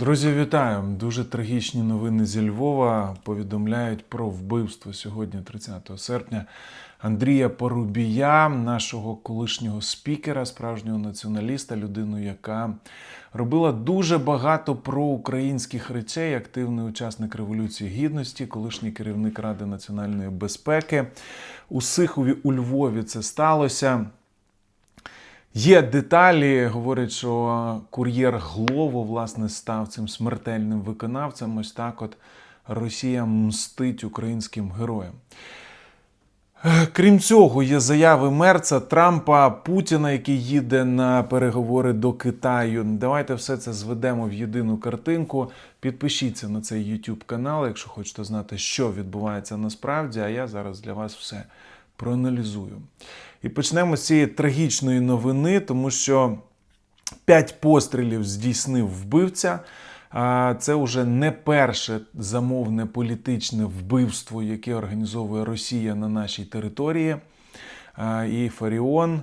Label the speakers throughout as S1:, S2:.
S1: Друзі, вітаю! Дуже трагічні новини зі Львова повідомляють про вбивство сьогодні, 30 серпня, Андрія Порубія, нашого колишнього спікера, справжнього націоналіста, людину, яка робила дуже багато проукраїнських речей, активний учасник Революції Гідності, колишній керівник Ради національної безпеки. У Сихові у Львові це сталося. Є деталі, говорять, що кур'єр Глово власне став цим смертельним виконавцем. Ось так от Росія мстить українським героям. Крім цього, є заяви Мерца, Трампа, Путіна, який їде на переговори до Китаю. Давайте все це зведемо в єдину картинку. Підпишіться на цей YouTube канал, якщо хочете знати, що відбувається насправді. А я зараз для вас все проаналізую. І почнемо з цієї трагічної новини, тому що п'ять пострілів здійснив вбивця. Це вже не перше замовне політичне вбивство, яке організовує Росія на нашій території. І Фаріон,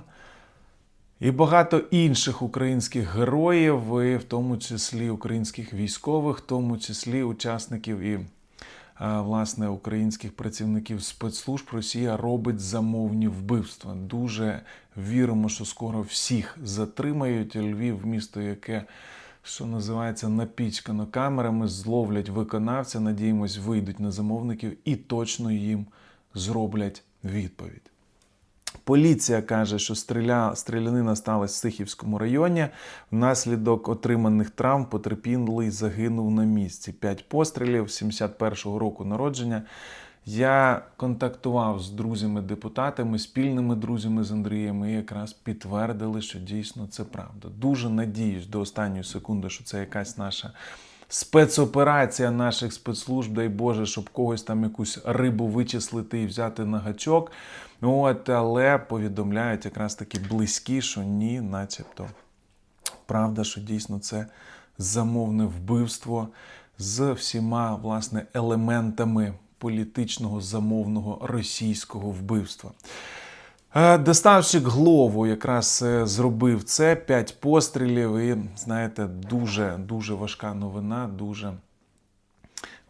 S1: і багато інших українських героїв, і в тому числі українських військових, в тому числі учасників і власне українських працівників спецслужб Росія робить замовні вбивства. Дуже віримо, що скоро всіх затримають. Львів, місто, яке що називається напічкано камерами, зловлять виконавця. Надіємось, вийдуть на замовників і точно їм зроблять відповідь. Поліція каже, що стріля, стрілянина сталася в Сихівському районі. Внаслідок отриманих травм потерпілий загинув на місці. П'ять пострілів 71-го року народження. Я контактував з друзями-депутатами, спільними друзями з Андрієм, і якраз підтвердили, що дійсно це правда. Дуже надіюсь до останньої секунди, що це якась наша спецоперація наших спецслужб, дай Боже, щоб когось там якусь рибу вичислити і взяти на гачок. От, але повідомляють якраз таки близькі, що ні, начебто. Правда, що дійсно це замовне вбивство з всіма власне елементами політичного замовного російського вбивства. Е, Доставщик Глову якраз е, зробив це п'ять пострілів, і знаєте, дуже дуже важка новина, дуже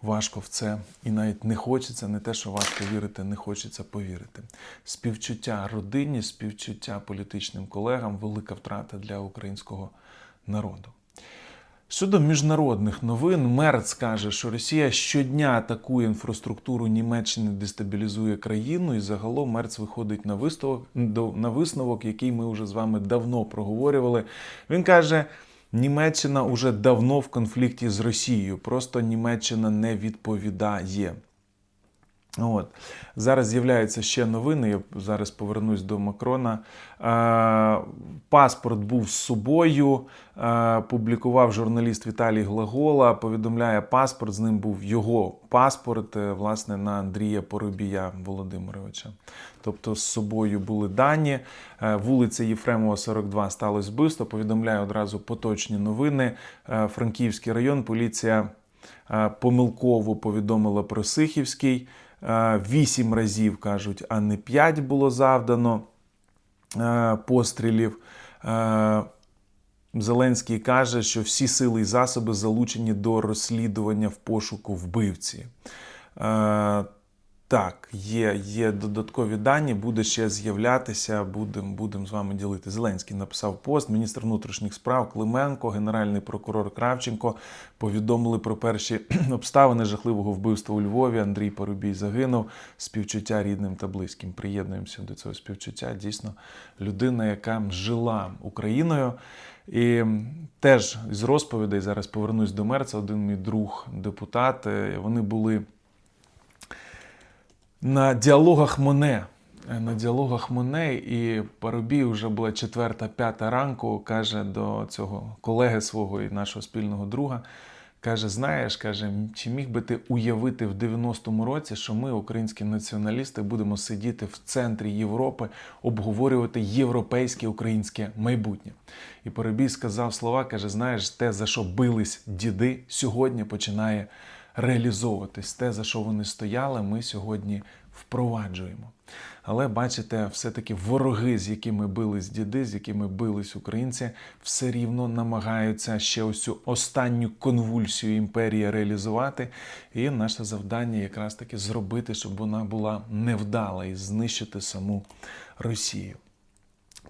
S1: важко в це і навіть не хочеться, не те, що важко вірити, не хочеться повірити. Співчуття родині, співчуття політичним колегам, велика втрата для українського народу. Щодо міжнародних новин, Мерц каже, що Росія щодня атакує інфраструктуру Німеччини, дестабілізує країну, і загалом Мерц виходить на висновок, на висновок, який ми вже з вами давно проговорювали. Він каже. Німеччина уже давно в конфлікті з Росією, просто Німеччина не відповідає. От. Зараз з'являються ще новини. Я зараз повернусь до Макрона. Е, паспорт був з собою. Е, публікував журналіст Віталій Глагола. Повідомляє паспорт. З ним був його паспорт, е, власне, на Андрія Поробія Володимировича. Тобто з собою були дані. Е, вулиця Єфремова, 42, сталося вбивство. Повідомляє одразу поточні новини. Е, Франківський район, поліція е, помилково повідомила про Сихівський. Е, Вісім разів кажуть, а не п'ять було завдано е, пострілів. Е, Зеленський каже, що всі сили і засоби залучені до розслідування в пошуку вбивці. Так, є, є додаткові дані, буде ще з'являтися, будемо будем з вами ділити. Зеленський написав пост, міністр внутрішніх справ Клименко, генеральний прокурор Кравченко повідомили про перші обставини жахливого вбивства у Львові. Андрій Парубій загинув. Співчуття рідним та близьким. Приєднуємося до цього співчуття. Дійсно, людина, яка жила Україною. І теж з розповідей зараз повернусь до Мерца. Один мій друг, депутат. е, Вони були на діалогах Моне. Е, На діалогах Моне і Парубій вже була четверта-п'ята ранку, каже до цього колеги свого і нашого спільного друга. Каже: знаєш, каже, чи міг би ти уявити в 90-му році, що ми, українські націоналісти, будемо сидіти в центрі Європи, обговорювати європейське українське майбутнє? І Парубій сказав слова, каже: знаєш, те, за що бились діди, сьогодні починає реалізовуватись. Те, за що вони стояли, ми сьогодні впроваджуємо. Але бачите, все-таки вороги, з якими бились діди, з якими бились українці, все рівно намагаються ще ось цю останню конвульсію імперії реалізувати. І наше завдання якраз таки зробити, щоб вона була невдала і знищити саму Росію.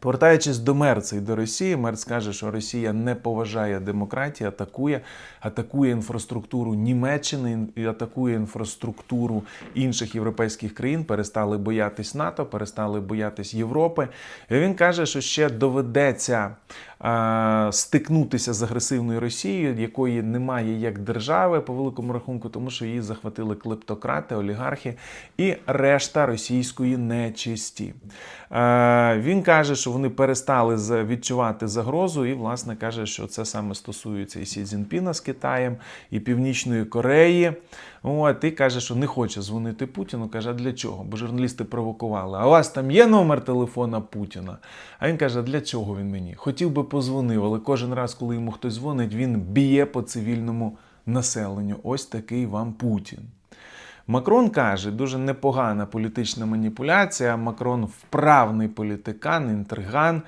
S1: Повертаючись до Мерца і до Росії, Мерц каже, що Росія не поважає демократію, атакує, атакує інфраструктуру Німеччини атакує інфраструктуру інших європейських країн. Перестали боятись НАТО, перестали боятись Європи. І він каже, що ще доведеться а, стикнутися з агресивною Росією, якої немає як держави по великому рахунку, тому що її захватили клептократи, олігархи і решта російської нечисті. А, він каже, що вони перестали відчувати загрозу, і, власне, каже, що це саме стосується і Сі Цзіньпіна з Китаєм, і Північної Кореї. От, і каже, що не хоче дзвонити Путіну. Каже, а для чого? Бо журналісти провокували. А у вас там є номер телефона Путіна? А він каже, для чого він мені? Хотів би позвонив, але кожен раз, коли йому хтось дзвонить, він б'є по цивільному населенню. Ось такий вам Путін. Макрон каже, дуже непогана політична маніпуляція. Макрон вправний політикан, інтриган.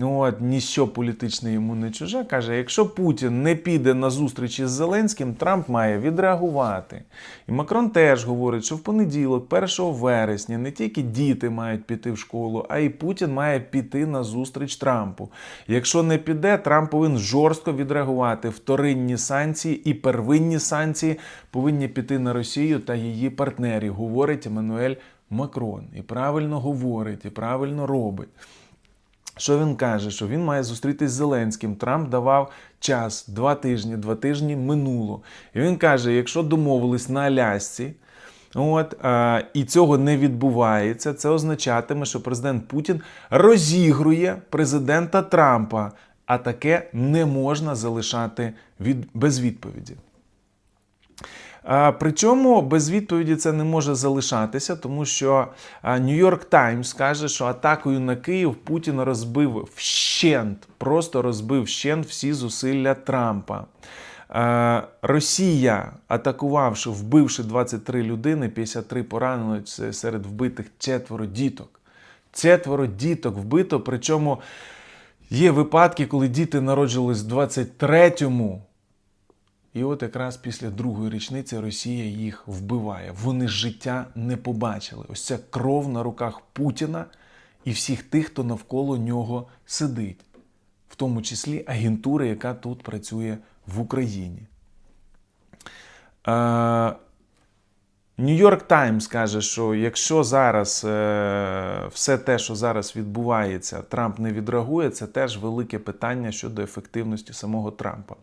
S1: Ну, От, ніщо політичне йому не чуже. Каже, якщо Путін не піде на зустрічі з Зеленським, Трамп має відреагувати. І Макрон теж говорить, що в понеділок, 1 вересня, не тільки діти мають піти в школу, а й Путін має піти на зустріч Трампу. Якщо не піде, Трамп повинен жорстко відреагувати. Вторинні санкції і первинні санкції повинні піти на Росію та її партнерів, говорить Еммануель Макрон. І правильно говорить, і правильно робить. Що він каже? Що він має зустрітись з Зеленським. Трамп давав час два тижні, два тижні минуло. І він каже: якщо домовились на Алясці, от, а, і цього не відбувається, це означатиме, що президент Путін розігрує президента Трампа. А таке не можна залишати від, без відповіді. Причому без відповіді це не може залишатися, тому що Нью-Йорк Таймс каже, що атакою на Київ Путін розбив вщент, просто розбив вщент всі зусилля Трампа. Росія, атакувавши, вбивши 23 людини, 53 поранено, серед вбитих четверо діток. Четверо діток вбито. Причому є випадки, коли діти народжились в 23-му. І от якраз після другої річниці Росія їх вбиває. Вони життя не побачили. Ось ця кров на руках Путіна і всіх тих, хто навколо нього сидить, в тому числі агентури, яка тут працює в Україні. Нью-Йорк Таймс каже, що якщо зараз е, все те, що зараз відбувається, Трамп не відреагує, це теж велике питання щодо ефективності самого Трампа.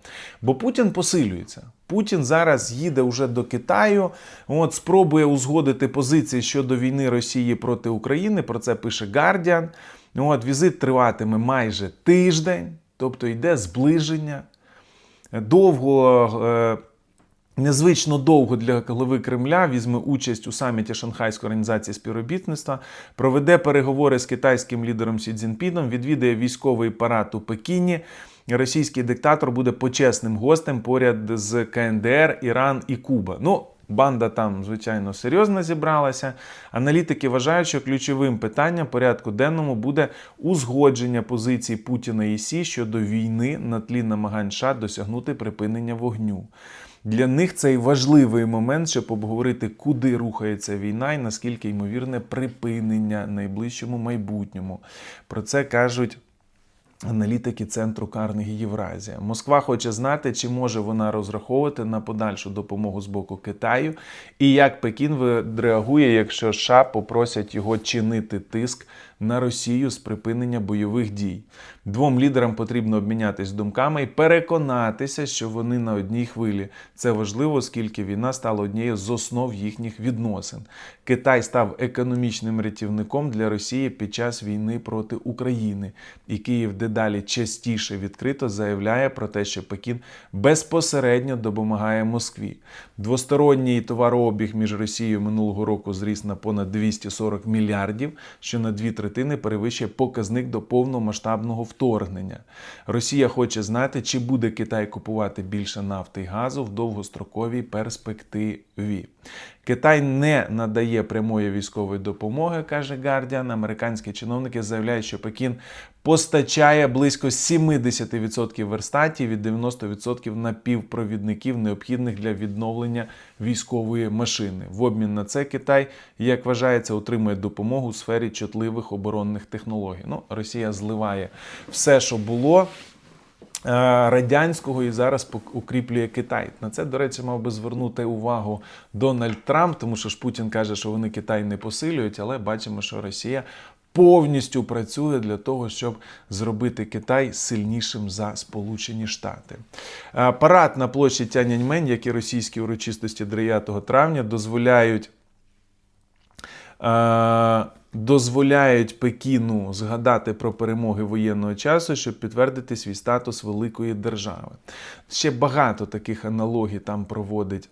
S1: Бо Путін посилюється. Путін зараз їде вже до Китаю, от спробує узгодити позиції щодо війни Росії проти України. Про це пише Guardian. От візит триватиме майже тиждень, тобто йде зближення. Довго. Незвично довго для голови Кремля візьме участь у саміті Шанхайської організації співробітництва, проведе переговори з китайським лідером Сі Цзіньпіном, відвідає військовий парад у Пекіні. Російський диктатор буде почесним гостем поряд з КНДР, Іран і Куба. Ну, Банда там, звичайно, серйозно зібралася. Аналітики вважають, що ключовим питанням порядку денному буде узгодження позицій Путіна і Сі щодо війни на тлі намагань США досягнути припинення вогню. Для них цей важливий момент, щоб обговорити, куди рухається війна і наскільки ймовірне припинення найближчому майбутньому. Про це кажуть. Аналітики центру Карнегі Євразія. Москва хоче знати, чи може вона розраховувати на подальшу допомогу з боку Китаю, і як Пекін відреагує, якщо США попросять його чинити тиск на Росію з припинення бойових дій. Двом лідерам потрібно обмінятись думками і переконатися, що вони на одній хвилі. Це важливо, оскільки війна стала однією з основ їхніх відносин. Китай став економічним рятівником для Росії під час війни проти України, і Київ дедалі частіше відкрито заявляє про те, що Пекін безпосередньо допомагає Москві. Двосторонній товарообіг між Росією минулого року зріс на понад 240 мільярдів, що на дві третини перевищує показник до повномасштабного вторгнення. Росія хоче знати, чи буде Китай купувати більше нафти і газу в довгостроковій перспективі. Китай не надає прямої військової допомоги, каже Гардіан. Американські чиновники заявляють, що Пекін постачає близько 70% верстатів і 90% напівпровідників, необхідних для відновлення військової машини. В обмін на це Китай, як вважається, отримує допомогу у сфері чутливих оборонних технологій. Ну, Росія зливає все, що було. е, Радянського і зараз укріплює Китай. На це, до речі, мав би звернути увагу Дональд Трамп, тому що ж Путін каже, що вони Китай не посилюють, але бачимо, що Росія повністю працює для того, щоб зробити Китай сильнішим за Сполучені Штати. Е, Парад на площі Тяньаньмень, як і російські урочистості 9 травня, дозволяють е, дозволяють Пекіну згадати про перемоги воєнного часу, щоб підтвердити свій статус великої держави. Ще багато таких аналогій там проводить.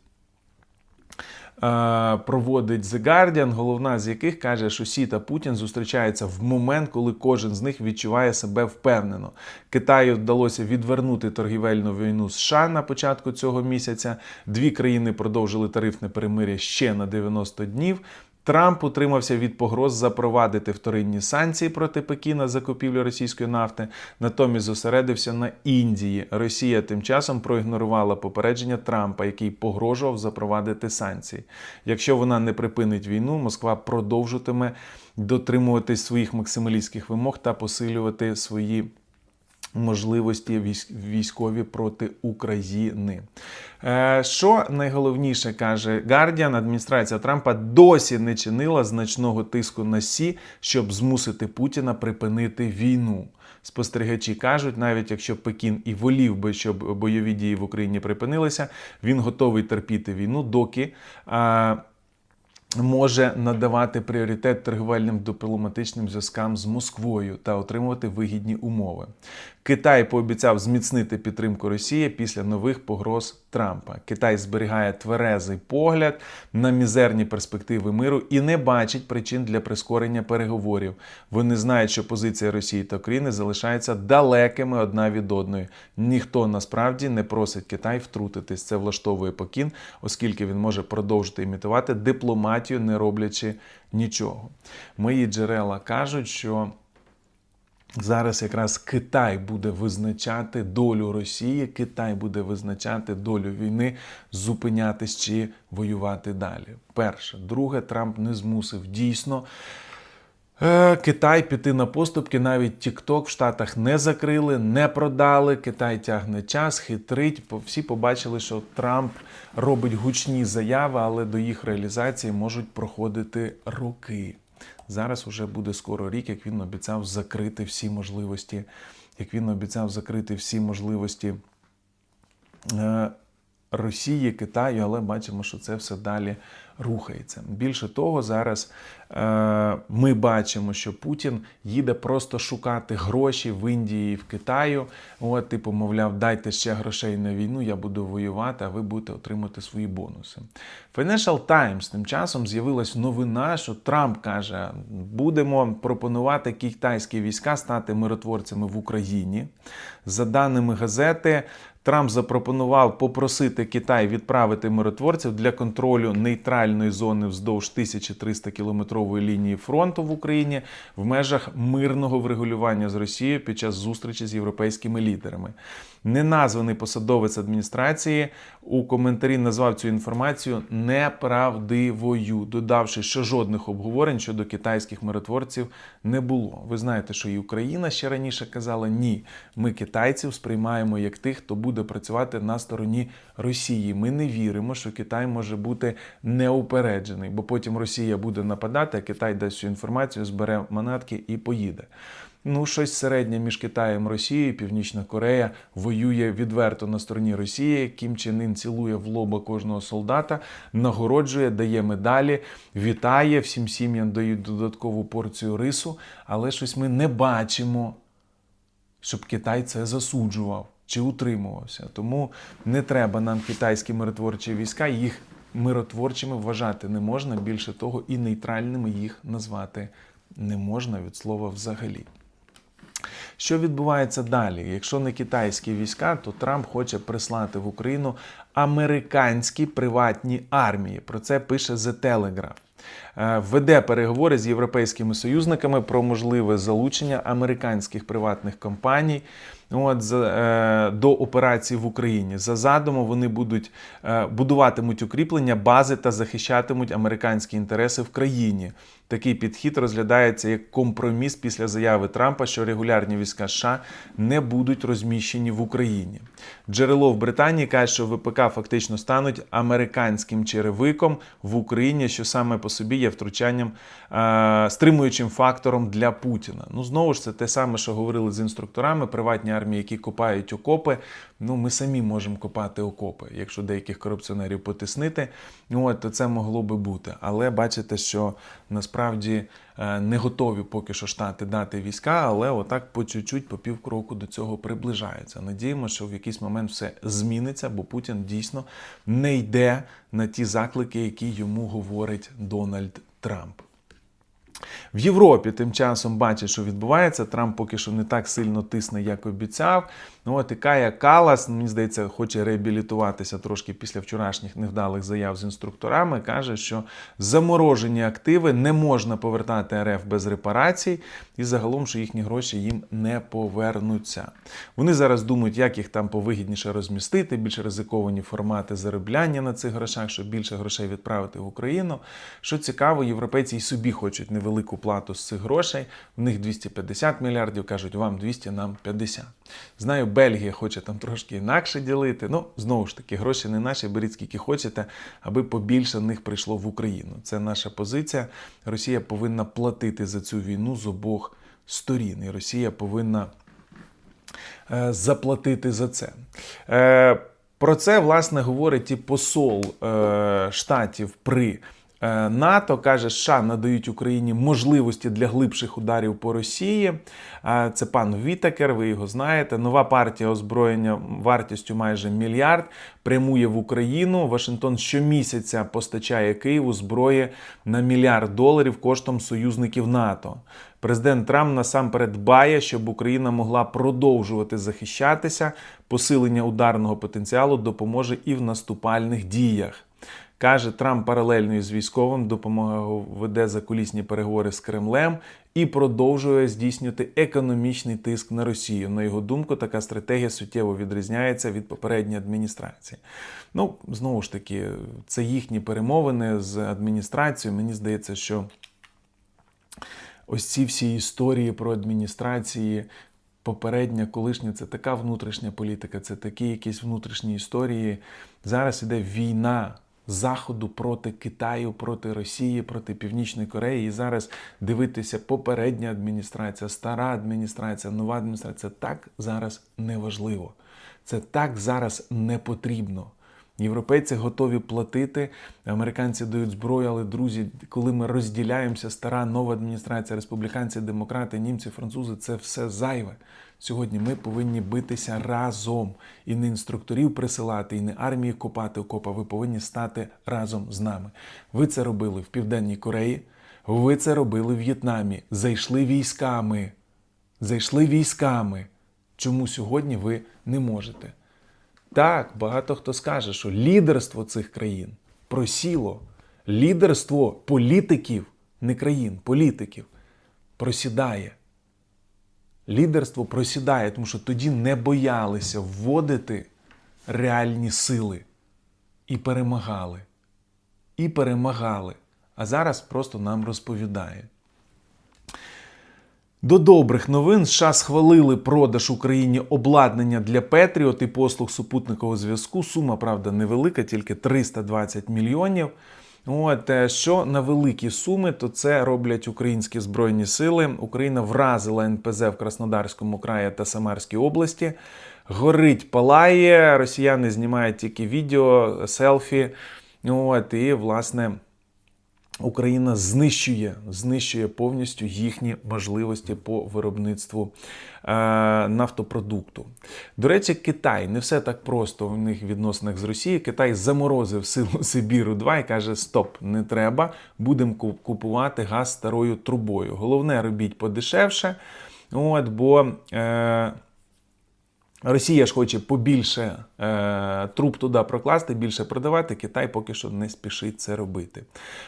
S1: Е, Проводить The Guardian, головна з яких каже, що Сі та Путін зустрічаються в момент, коли кожен з них відчуває себе впевнено. Китаю вдалося відвернути торгівельну війну США на початку цього місяця. Дві країни продовжили тарифне перемир'я ще на 90 днів. Трамп утримався від погроз запровадити вторинні санкції проти Пекіна за купівлю російської нафти, натомість зосередився на Індії. Росія тим часом проігнорувала попередження Трампа, який погрожував запровадити санкції. Якщо вона не припинить війну, Москва продовжуватиме дотримуватись своїх максималістських вимог та посилювати свої можливості військ- військові проти України. Е, Що найголовніше каже Guardian, адміністрація Трампа досі не чинила значного тиску на Сі, щоб змусити Путіна припинити війну. Спостерігачі кажуть, навіть якщо Пекін і волів би, щоб бойові дії в Україні припинилися, він готовий терпіти війну, доки. е, може надавати пріоритет торговельним дипломатичним зв'язкам з Москвою та отримувати вигідні умови. Китай пообіцяв зміцнити підтримку Росії після нових погроз Трампа. Китай зберігає тверезий погляд на мізерні перспективи миру і не бачить причин для прискорення переговорів. Вони знають, що позиція Росії та України залишаються далекими одна від одної. Ніхто насправді не просить Китай втрутитись. Це влаштовує Пекін, оскільки він може продовжити імітувати дипломатію, не роблячи нічого. Мої джерела кажуть, що. Зараз якраз Китай буде визначати долю Росії, Китай буде визначати долю війни, зупинятись чи воювати далі. Перше, друге, Трамп не змусив дійсно. Е, Китай піти на поступки, навіть TikTok в Штатах не закрили, не продали. Китай тягне час, хитрить. Всі побачили, що Трамп робить гучні заяви, але до їх реалізації можуть проходити роки. Зараз уже буде скоро рік, як він обіцяв закрити всі можливості, як він обіцяв закрити всі можливості е, Росії, Китаю, але бачимо, що це все далі рухається. Більше того, зараз е, ми бачимо, що Путін їде просто шукати гроші в Індії в Китаю. От, типу, мовляв, дайте ще грошей на війну, я буду воювати, а ви будете отримати свої бонуси. Financial Times тим часом з'явилась новина, що Трамп каже: будемо пропонувати китайські війська стати миротворцями в Україні. За даними газети. Трамп запропонував попросити Китай відправити миротворців для контролю нейтральної зони вздовж 1300 кілометрової лінії фронту в Україні в межах мирного врегулювання з Росією під час зустрічі з європейськими лідерами. Неназваний посадовець адміністрації у коментарі назвав цю інформацію неправдивою, додавши, що жодних обговорень щодо китайських миротворців не було. Ви знаєте, що і Україна ще раніше казала ні. Ми китайців сприймаємо як тих, хто буде працювати на стороні Росії. Ми не віримо, що Китай може бути неупереджений, бо потім Росія буде нападати, а Китай дасть цю інформацію, збере манатки і поїде. Ну, щось середнє між Китаєм Росією, Північна Корея воює відверто на стороні Росії. Кім Чен Ін цілує в лоба кожного солдата, нагороджує, дає медалі, вітає, всім сім'ям дають додаткову порцію рису, але щось ми не бачимо щоб Китай це засуджував чи утримувався. Тому не треба нам китайські миротворчі війська, їх миротворчими вважати не можна. Більше того, і нейтральними їх назвати не можна від слова взагалі. Що відбувається далі? Якщо не китайські війська, то Трамп хоче прислати в Україну американські приватні армії. Про це пише The Telegraph. Е, Веде переговори з європейськими союзниками про можливе залучення американських приватних компаній от, за, е, до операцій в Україні. За задумом вони будуть е, будуватимуть укріплення, бази та захищатимуть американські інтереси в країні. Такий підхід розглядається як компроміс після заяви Трампа, що регулярні війська США не будуть розміщені в Україні. Джерело в Британії каже, що ВПК фактично стануть американським черевиком в Україні, що саме по собі є втручанням е, стримуючим фактором для Путіна. Ну знову ж це те саме, що говорили з інструкторами, приватні армії, які копають окопи. Ну, ми самі можемо копати окопи. Якщо деяких корупціонерів потиснити, ну, от, то це могло би бути. Але бачите, що насправді е, не готові поки що штати дати війська, але отак по чуть-чуть, по півкроку до цього приближаються. Надіємося, що в якийсь момент все зміниться, бо Путін дійсно не йде на ті заклики, які йому говорить Дональд Трамп. В Європі тим часом бачить, що відбувається. Трамп поки що не так сильно тисне, як обіцяв. Ну от і Кая Калас, мені здається, хоче реабілітуватися трошки після вчорашніх невдалих заяв з інструкторами. каже, що заморожені активи не можна повертати РФ без репарацій, і загалом, що їхні гроші їм не повернуться. Вони зараз думають, як їх там повигідніше розмістити, більш ризиковані формати заробляння на цих грошах, щоб більше грошей відправити в Україну. Що цікаво, європейці й собі хочуть невелику плату з цих грошей. В них 250 мільярдів, кажуть, вам 200, нам 50. Знаю, Бельгія хоче там трошки інакше ділити. Ну, знову ж таки, гроші не наші, беріть скільки хочете, аби побільше них прийшло в Україну. Це наша позиція. Росія повинна платити за цю війну з обох сторін. І Росія повинна е, заплатити за це. Е, про це, власне, говорить і посол е, штатів при НАТО каже, США надають Україні можливості для глибших ударів по Росії. Е, це пан Вітакер, ви його знаєте. Нова партія озброєння вартістю майже мільярд прямує в Україну. Вашингтон щомісяця постачає Києву зброї на мільярд доларів коштом союзників НАТО. Президент Трамп насамперед дбає, щоб Україна могла продовжувати захищатися. Посилення ударного потенціалу допоможе і в наступальних діях. Каже, Трамп паралельно із військовим допомагав веде закулісні переговори з Кремлем і продовжує здійснювати економічний тиск на Росію. На його думку, така стратегія суттєво відрізняється від попередньої адміністрації. Ну, знову ж таки, це їхні перемовини з адміністрацією. Мені здається, що ось ці всі історії про адміністрації. Попередня, колишня це така внутрішня політика, це такі якісь внутрішні історії. Зараз іде війна Заходу проти Китаю, проти Росії, проти Північної Кореї. І зараз дивитися попередня адміністрація, стара адміністрація, нова адміністрація так зараз не важливо. Це так зараз не потрібно. Європейці готові платити, американці дають зброю, але друзі, коли ми розділяємося, стара нова адміністрація, республіканці, демократи, німці, французи це все зайве. Сьогодні ми повинні битися разом і не інструкторів присилати, і не армії копати окопа. Ви повинні стати разом з нами. Ви це робили в Південній Кореї, ви це робили в В'єтнамі. Зайшли військами. Зайшли військами. Чому сьогодні ви не можете? Так, багато хто скаже, що лідерство цих країн просіло. Лідерство політиків, не країн, політиків просідає. Лідерство просідає, тому що тоді не боялися вводити реальні сили і перемагали. І перемагали. А зараз просто нам розповідають. До добрих новин США схвалили продаж Україні обладнання для Петріот і послуг супутникового зв'язку. Сума, правда, невелика, тільки 320 мільйонів. От е, що на великі суми, то це роблять українські збройні сили. Україна вразила НПЗ в Краснодарському краї та Самарській області. Горить палає. Росіяни знімають тільки відео, селфі. От, І, власне, Україна знищує, знищує повністю їхні можливості по виробництву е, нафтопродукту. До речі, Китай не все так просто в них відносинах з Росією. Китай заморозив силу Сибіру 2 і каже: Стоп, не треба, будемо купувати газ старою трубою. Головне, робіть подешевше. От, бо е, Росія ж хоче побільше е, труб туди прокласти, більше продавати. Китай поки що не спішить це робити.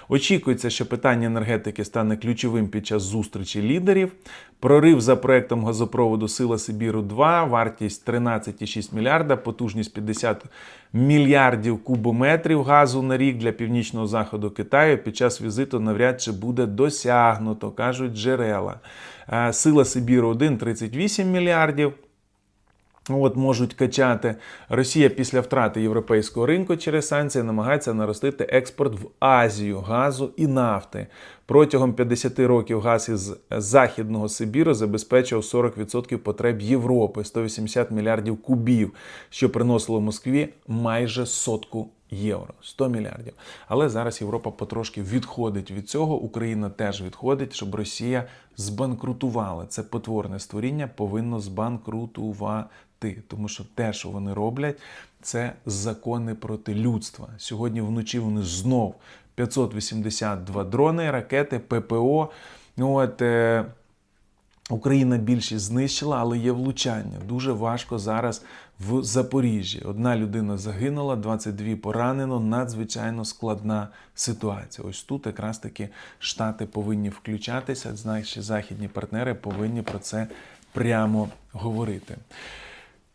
S1: Очікується, що питання енергетики стане ключовим під час зустрічі лідерів. Прорив за проектом газопроводу Сила Сибіру 2, вартість 13,6 мільярда, потужність 50 мільярдів кубометрів газу на рік для північного заходу Китаю. Під час візиту навряд чи буде досягнуто, кажуть джерела. Е, Сила Сибіру 1 38 мільярдів. От можуть качати. Росія після втрати європейського ринку через санкції намагається наростити експорт в Азію газу і нафти. Протягом 50 років газ із Західного Сибіру забезпечував 40% потреб Європи, 180 мільярдів кубів, що приносило Москві майже сотку євро 100 мільярдів. Але зараз Європа потрошки відходить від цього. Україна теж відходить, щоб Росія збанкрутувала. Це потворне створіння повинно збанкрутувати, тому що те, що вони роблять, це закони проти людства. Сьогодні вночі вони знов 582 дрони, ракети, ППО. Ну, От, е, Україна більшість знищила, але є влучання. Дуже важко зараз в Запоріжжі. Одна людина загинула, 22 поранено. Надзвичайно складна ситуація. Ось тут якраз таки Штати повинні включатися. Наші західні партнери повинні про це прямо говорити.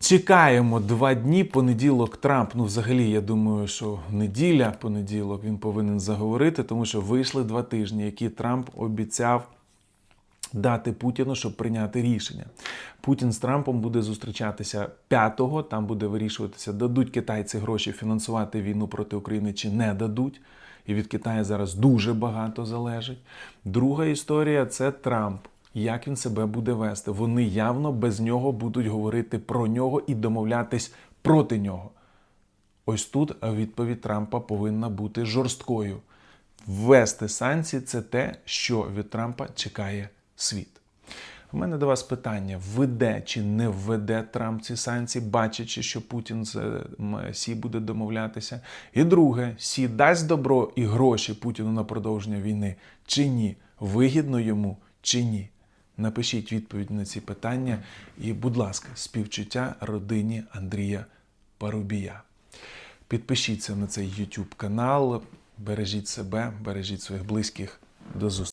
S1: Чекаємо два дні. Понеділок Трамп. Ну, взагалі, я думаю, що неділя, понеділок він повинен заговорити, тому що вийшли два тижні, які Трамп обіцяв дати Путіну, щоб прийняти рішення. Путін з Трампом буде зустрічатися 5-го, Там буде вирішуватися, дадуть китайці гроші фінансувати війну проти України чи не дадуть. І від Китаю зараз дуже багато залежить. Друга історія це Трамп. Як він себе буде вести? Вони явно без нього будуть говорити про нього і домовлятись проти нього. Ось тут відповідь Трампа повинна бути жорсткою. Ввести санкції це те, що від Трампа чекає світ. У мене до вас питання: введе чи не введе Трамп ці санкції, бачачи, що Путін з е, Сі буде домовлятися. І друге, Сі дасть добро і гроші Путіну на продовження війни чи ні? Вигідно йому чи ні? Напишіть відповідь на ці питання і, будь ласка, співчуття родині Андрія Парубія. Підпишіться на цей YouTube канал, бережіть себе, бережіть своїх близьких. До зустрічі.